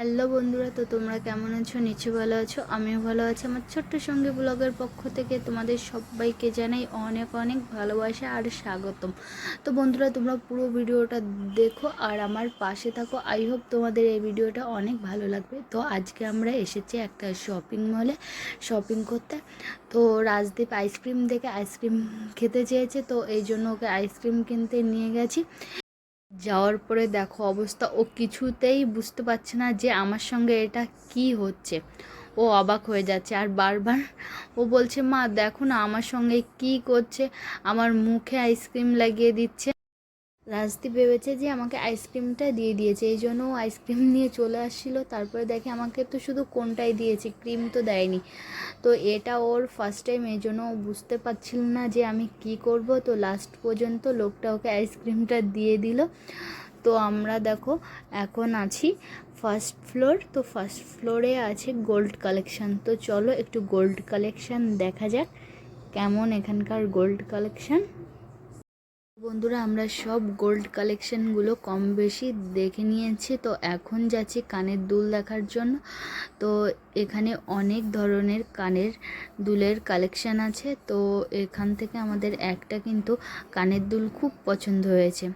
Hello বন্ধুরা, তো তোমরা কেমন আছো? নিচে ভালো আছো। আমিও ভালো আছি। আমার ছোট্ট সঙ্গে ব্লগের পক্ষ থেকে তোমাদের সবাইকে জানাই অনেক অনেক ভালোবাসা আর স্বাগতম। তো বন্ধুরা, তোমরা পুরো ভিডিওটা দেখো আর আমার পাশে থাকো। আই হোপ তোমাদের এই ভিডিওটা অনেক ভালো লাগবে। তো আজকে আমরা এসেছি একটা শপিং মলে শপিং করতে। তো রাজদীপ আইসক্রিম দেখে আইসক্রিম খেতে চেয়েছে। তো এই জন্য ওকে আইসক্রিম কিনতে নিয়ে গেছি। যাওয়ার পরে দেখো অবস্থা, ও কিছুতেই বুঝতে পারছে না যে আমার সঙ্গে এটা কি হচ্ছে। ও অবাক হয়ে যাচ্ছে আর বারবার ও বলছে, মা, দেখো না আমার সঙ্গে কি করছে। আমার মুখে আইসক্রিম লাগিয়ে দিচ্ছে। রাজদীপ ভেবেছে যে আমাকে আইসক্রিমটা দিয়ে দিয়েছে, এই জন্য আইসক্রিম নিয়ে চলে আসছিল। তারপরে দেখে আমাকে তো শুধু কোনটাই দিয়েছে, ক্রিম তো দেয়নি। তো এটা ওর ফার্স্ট টাইম এই জন্য বুঝতে পারছিল না যে আমি কি করব। তো লাস্ট পর্যন্ত লোকটা ওকে আইসক্রিমটা দিয়ে দিল। তো আমরা দেখো, এখন আছি ফার্স্ট ফ্লোর তো ফার্স্ট ফ্লোরে আছে গোল্ড কালেকশান তো চলো একটু গোল্ড কালেকশান দেখা যাক, কেমন এখানকার গোল্ড কালেকশন বন্ধুরা, আমরা সব গোল্ড কালেকশানগুলো কম বেশি দেখে নিয়েছি। তো এখন যাচ্ছি কানের দুল দেখার জন্য। তো এখানে অনেক ধরনের কানের দুলের কালেকশন আছে। তো এখান থেকে আমাদের একটা কিন্তু কানের দুল খুব পছন্দ হয়েছে।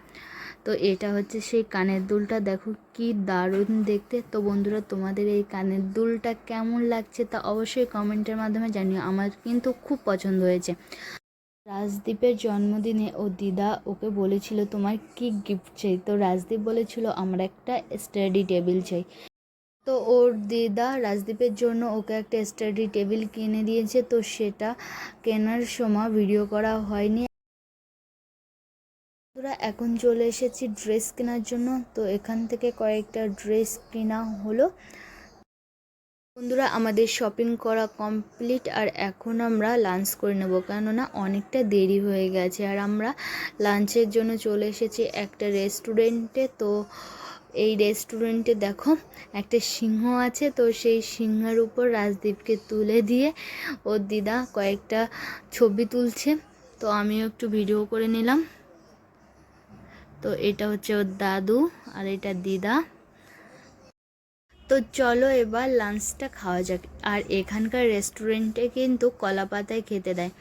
তো এটা হচ্ছে সেই কানের দুলটা। দেখো কি দারুণ দেখতে। তো বন্ধুরা, তোমাদের এই কানের দুলটা কেমন লাগছে তা অবশ্যই কমেন্টের মাধ্যমে জানিও। আমার কিন্তু খুব পছন্দ হয়েছে। রাজদীপের জন্মদিনে ও দিদা ওকে বলেছিল, তোমার কি গিফট চাই? তো রাজদীপ বলেছিল, আমার একটা স্টাডি টেবিল চাই। তো ওর দিদা রাজদীপের জন্য ওকে একটা স্টাডি টেবিল কিনে দিয়েছে, তো সেটা কেনার সময় ভিডিও করা হয়নি। বন্ধুরা, এখন চলে এসেছি ড্রেস কেনার জন্য, তো এখান থেকে কয়েকটা ড্রেস কেনা হলো। বন্ধুরা, আমাদের শপিং করা কমপ্লিট আর এখন আমরা লাঞ্চ করে নেব। কেননা অনেকটা দেরি হয়ে গেছে আর আমরা লাঞ্চের জন্য চলে এসেছি একটা রেস্টুরেন্টে তো এই রেস্টুরেন্টে দেখো একটা সিংহ আছে, তো সেই সিংহের উপর রাজদীপকে তুলে দিয়ে ওর দিদা কয়েকটা ছবি তুলছে। তো আমিও একটু ভিডিও করে নিলাম। তো এটা হচ্ছে ওর দাদু আর এটা দিদা। তো চলো এবার লাঞ্চটা খাওয়া যাক। আর এখানকার রেস্টুরেন্টে কিন্তু কলা পাতায় খেতে দেয়।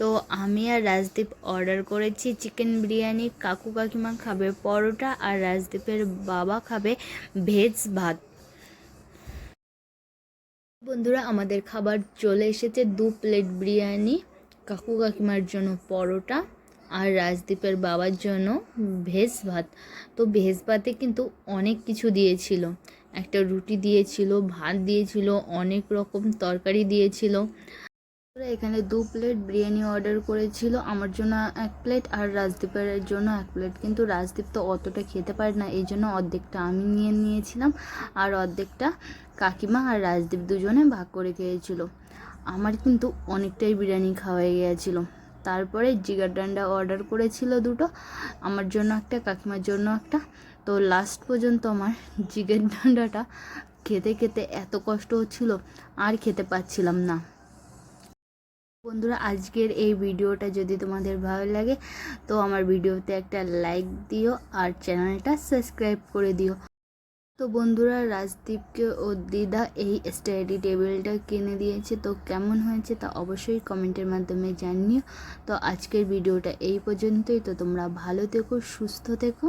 তো আমি আর রাজদীপ অর্ডার করেছি চিকেন বিরিয়ানি, কাকু কাকিমা খাবে পরোটা আর রাজদীপের বাবা খাবে ভেজ ভাত। বন্ধুরা, আমাদের খাবার চলে এসেছে দু প্লেট বিরিয়ানি, কাকু কাকিমার জন্য পরোটা আর রাজদীপের বাবার জন্য ভেজ ভাত। তো ভেজ ভাতে কিন্তু অনেক কিছু দিয়েছিল। একটা রুটি দিয়েছিল, ভাত দিয়েছিল, অনেক রকম তরকারি দিয়েছিল। এখানে দু প্লেট বিরিয়ানি অর্ডার করেছিল। আমার জন্য এক প্লেট আর রাজদীপের জন্য এক প্লেট কিন্তু রাজদীপ তো অতটা খেতে পারে না, এই জন্য অর্ধেকটা আমি নিয়ে নিয়েছিলাম আর অর্ধেকটা কাকিমা আর রাজদীপ দুজনে ভাগ করে খেয়েছিল। আমার কিন্তু অনেকটাই বিরিয়ানি খাওয়া গিয়েছিল। তারপরে জিগার ডান্ডা অর্ডার করেছিল দুটো, আমার জন্য একটা, কাকিমার জন্য একটা। তো লাস্ট পর্যন্ত আমার জিগের ডান্ডাটা খেতে খেতে এত কষ্ট হচ্ছিল, আর খেতে পাচ্ছিলাম না। বন্ধুরা, আজকের এই ভিডিওটা যদি তোমাদের ভালো লাগে, তো আমার ভিডিওতে একটা লাইক দিও আর চ্যানেলটা সাবস্ক্রাইব করে দিও। তো বন্ধুরা, রাজদীপকে ও দিদা এই স্টাডি টেবিলটা কিনে দিয়েছে। তো কেমন হয়েছে তা অবশ্যই কমেন্টের মাধ্যমে জানিও। তো আজকের ভিডিওটা এই পর্যন্তই। তো তোমরা ভালো থেকো, সুস্থ থেকো।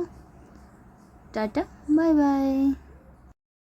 Tata, bye bye.